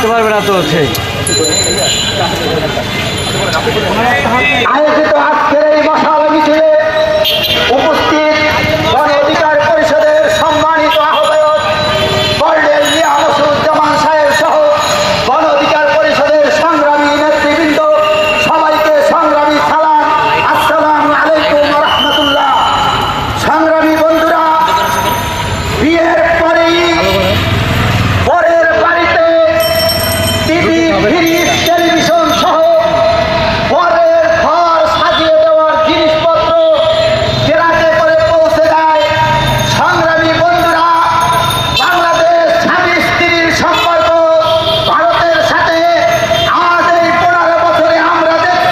করতে পারবে না তো সেই। আয়োজিত